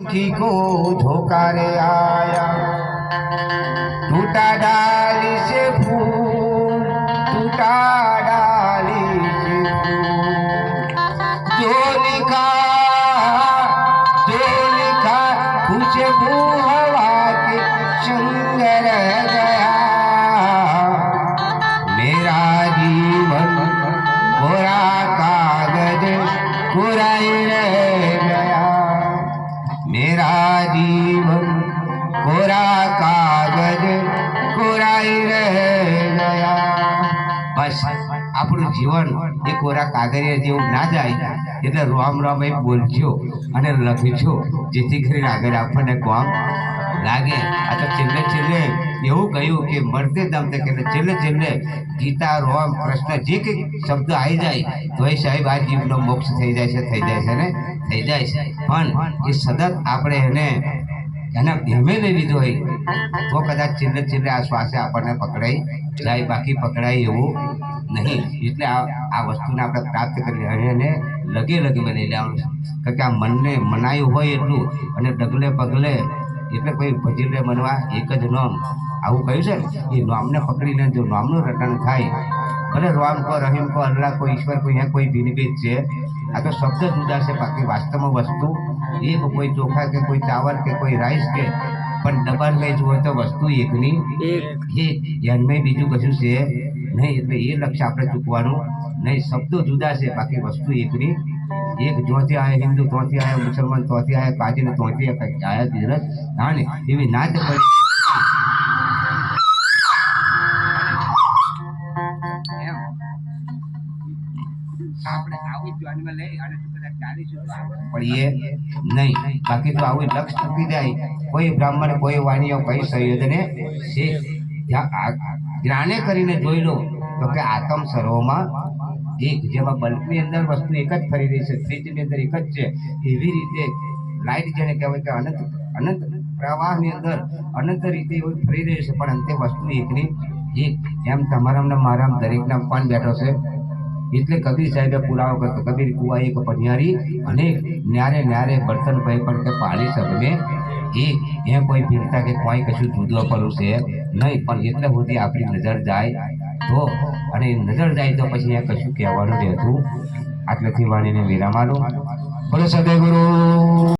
की को धोखा रे आया टूटा डाली से फूल टूटा डाली से फूल जो लिखा जो लिखा खुशबू हवा के संग रह जीवन कोरा कागज कोराई रह गया બસ આપણું જીવન એ કોરા કાગળિયા જેવું ના જાય એટલે રામ રામ એ બોલજો અને લખજો જેથી કરીને આગળ આપણને કામ લાગે. આ તો છેલ્લે છેલ્લે એવું કહ્યું કે મરતે દમ તક એટલે છેલ્લે છેલ્લે ગીતા રોમ કૃષ્ણ જે કંઈક શબ્દ આવી જાય તો એ સાહેબ આ જીવનો મોક્ષ થઈ જાય છે થઈ જાય છે ને? થઈ જાય છે. પણ એ સતત આપણે એને એના ધ્યામે લઈ લીધો હોય તો કદાચ છેલ્લે છેલ્લે આ શ્વાસે આપણને પકડાઈ જાય બાકી પકડાય એવું નહીં. એટલે આ આ વસ્તુને આપણે પ્રાપ્ત કરી અને એને લગે લગે લઈ લેવાનું કારણ કે આ મનને મનાયું હોય એટલું અને ડગલે પગલે એટલે કોઈ ભજીલે મનવા એક જ નામ. આવું કહ્યું છે ને એ નામને પકડીને જો નામનું રટણ થાય. ભલે રામ કો રહીમ કો અલ્લાહ કો ઈશ્વર કોઈ અહીંયા કોઈ ભિન્નભેદ છે. આ તો શબ્દ જુદા છે બાકી વાસ્તવમાં વસ્તુ એક કોઈ ચોખા કે કોઈ ચાવલ કે કોઈ રાઈસ કે પણ ડબલ લઈ જુઓ તો વસ્તુ એકની એક. ધ્યાનમાં બીજું કશું છે નહીં એટલે એ લક્ષ્ય આપણે ચૂકવાનું. નહીં શબ્દો જુદા છે બાકી વસ્તુ એકની એક ચોથી આયા હિન્દુ, ચોથી આયા મુસલમાન, ચોથી આયા કાજી ને ચોથી આયા ધીરજ જાણે એવી નાચ પડી. એમ. આપણે આવી ધ્યાનમાં લઈ અને તું કદાચ ચાલીશું તો આપણે પડીએ નહીં. બાકી તો આવું લક્ષ કોઈ બ્રાહ્મણ, કોઈ વાણીઓ કઈ સંયોજને છે જ્ઞાને કરીને જોઈ લો તો કે આતમ સર્વમાં એક જેમાં બલ્બની અંદર વસ્તુ એક જ ફરી રહી છે, ફ્રીજની અંદર એક જ છે. એવી રીતે લાઈટ જેને કહેવાય કે અનંત અનંત પ્રવાહની અંદર અનંત રીતે એવું ફરી રહ્યું છે, પણ અંતે વસ્તુ એકની એક. એમ તમારા મારામ મારા દરેકના પણ બેઠો છે. એટલે કબીર સાહેબે પુરાવો કરતો કબીર કુવા એક પઢિયારી અને ન્યારે ન્યારે બર્તન ભાઈ પણ કે પાણી સબને એ એ કોઈ ભીડતા કે કોઈ કશું જુદો પડું છે નહીં, પણ એટલે સુધી આપણી નજર જાય તો અને નજર જાય તો પછી અહીંયા કશું કહેવાનું રહેતું આટલેથી વાણીને વિરામ આલો બોલો સદય ગુરુ